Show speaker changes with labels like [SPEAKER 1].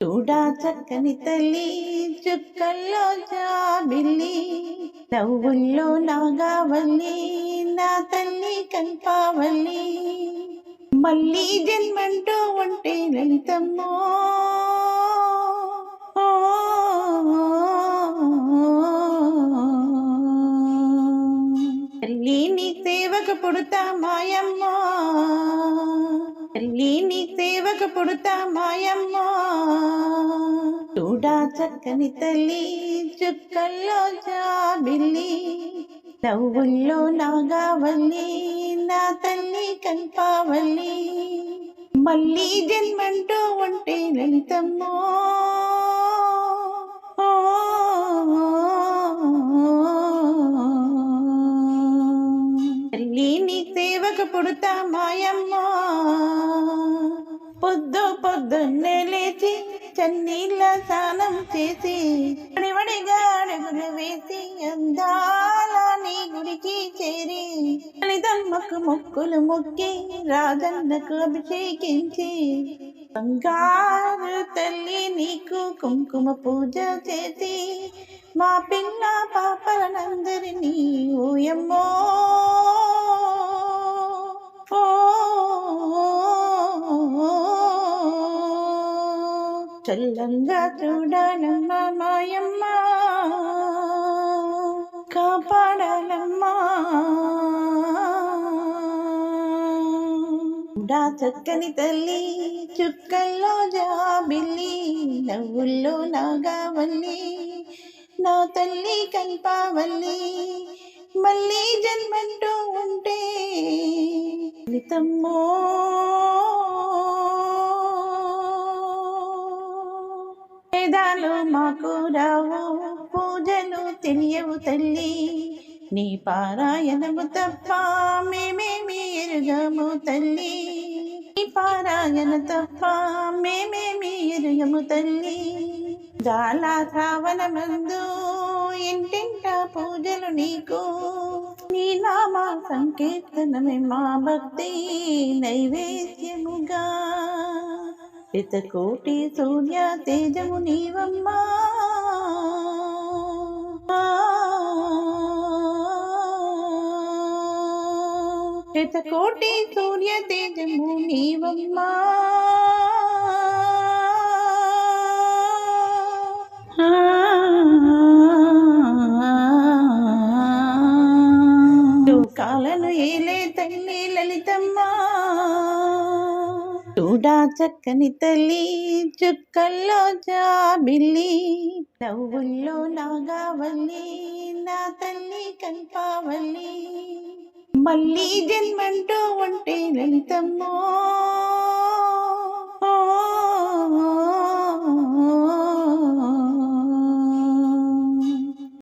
[SPEAKER 1] చూడా చక్కని తల్లి చుక్కల్లో జాబిల్లి నవ్వుల్లో నాగావల్లి నా తల్లి కల్పావల్లి మళ్ళీ జన్మంటూ ఉంటే లలితమ్మో ఓ, తల్లి నీ సేవకు పుడతా మాయమ్మ. తల్లి నీ పుడతా మాయమ్మ. చూడా చక్కని తల్లి చుక్కల్లో జాబిల్లి. నవ్వుల్లో నాగావల్లి నా తల్లి కల్పావల్లి. మళ్ళీ జన్మంటూ ఉంటే లలితమ్మో. ఓ, తల్లి నీ సేవకు పుడతా మాయమ్మ. పొద్దు పొద్దున్నే లేచి చన్నీళ్ళ స్నానం చేసి వడివడిగా అడుగులు వేసి అందాల నీ గుడికి చేరి తల్లిదమ్మకు మొక్కులు మొక్కి రాజన్నకు అభిషేకించి బంగారు తల్లి నీకు కుంకుమ పూజ చేసి మా పిల్ల పాపలనందరినీ చల్లంగా చూడాలమ్మ మాయమ్మ. కాపాడాలమ్మా. చూడా చక్కని తల్లి చుక్కల్లో జాబిల్లి నవ్వుల్లో నాగావల్లి. నా తల్లి కల్పావల్లి మళ్ళీ జన్మంటూ ఉంటే. తమ్మో వేదాలు మాకు రావు. పూజలు తెలియవు తల్లి. నీ పారాయణము తప్ప మేమేమి ఎరుగము తల్లి. నీ పారాయణ తప్ప మేమేమి ఎరుగము తల్లి. చాలా శ్రావణ మందు ఇంటింట పూజలు నీకు. నీ నామ సంకీర్తనమే మా భక్తి నైవేద్యముగా. శతకోటి సూర్య తేజము నీవమ్మా. శతకోటి సూర్య తేజము నీవమ్మా. కాలను ఏలే తల్లి చూడా చక్కని తల్లి చుక్కల్లో జాబిల్లి. నవ్వుల్లో నాగావల్లి నా తల్లి కల్పావల్లి. మళ్ళీ జన్మంటూ ఉంటే లలితమ్మో.